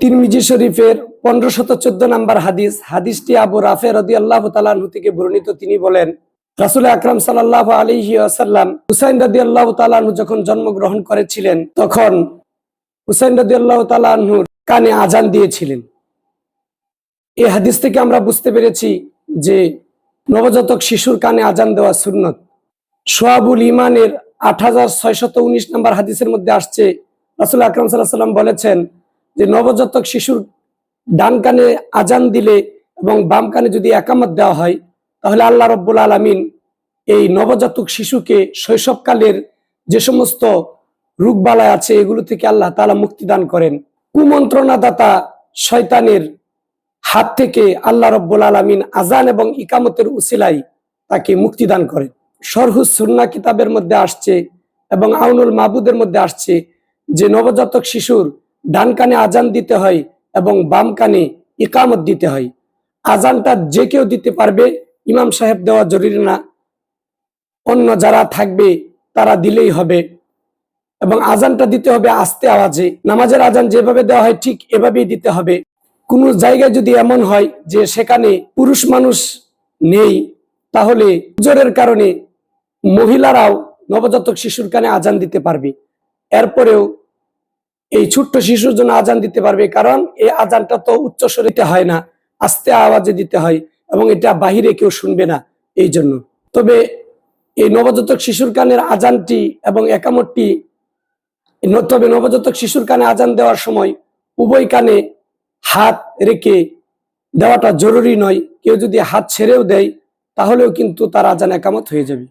তিরমিজি শরীফের পনেরো শত চোদ্দ নাম্বার হাদিস, হাদিসটি আবু রাফে রদি আল্লাহ তালাহু থেকে বর্ণিত। তিনি বলেন, রাসুল আকরাম সাল্লাহ আলহি আসাল্লাম হুসাইন রদি আল্লাহ তালাহু যখন জন্মগ্রহণ করেছিলেন, তখন হুসাইন রদি আল্লাহ তালাহুর কানে আজান দিয়েছিলেন। এই হাদিস থেকে আমরা বুঝতে পেরেছি যে নবজাতক শিশুর কানে আজান দেওয়া সুন্নত। সোয়াবুল ইমানের আট হাজার ছয়শত উনিশ নম্বর হাদিসের মধ্যে আসছে, রাসুল আকরম সাল্লাহ সাল্লাম বলেছেন যে নবজাতক শিশুর ডান কানে আজান দিলে এবং বাম কানে যদি একামত দেওয়া হয়, তাহলে আল্লাহ রব্বুল আলমিন এই নবজাতক শিশুকে শৈশবকালের যে সমস্ত রোগবালায় আছে, এগুলো থেকে আল্লাহ তালা মুক্তিদান করেন। কুমন্ত্রণাদাতা শয়তানের হাত থেকে আল্লাহ রব্বুল আলমিন আজান এবং ইকামতের উসিলাই তাকে মুক্তিদান করেন। সরহুস সুন্না কিতাবের মধ্যে আসছে এবং আউনুল মাহবুদের মধ্যে আসছে যে নবজাতক শিশুর ডান কানে আজান দিতে হয় এবং বাম কানে ইকামত দিতে হয়। আজানটা যে কেউ দিতে পারবে, ইমাম সাহেব দেওয়া জরুরি না। অন্য যারা থাকবে, তারা দিলেই হবে। এবং আজানটা দিতে হবে আস্তে আওয়াজে। নামাজের আজান যেভাবে দেওয়া হয়, ঠিক এভাবেই দিতে হবে। কোন জায়গায় যদি এমন হয় যে সেখানে পুরুষ মানুষ নেই, তাহলে জোরের কারণে মহিলারাও নবজাতক শিশুর কানে আজান দিতে পারবে। এরপরেও এই ছোট্ট শিশুর জন্য আজান দিতে পারবে, কারণ এই আজানটা তো উচ্চ স্বরিতে হয় না, আস্তে আওয়াজে দিতে হয় এবং এটা বাহিরে কেউ শুনবে না এই জন্য। তবে এই নবজাতক শিশুর কানের আজানটি এবং একামতটি, তবে নবজাতক শিশুর কানে আজান দেওয়ার সময় উভয় কানে হাত রেখে দেওয়াটা জরুরি নয়। কেউ যদি হাত ছেড়েও দেয়, তাহলেও কিন্তু তার আজান একামত হয়ে যাবে।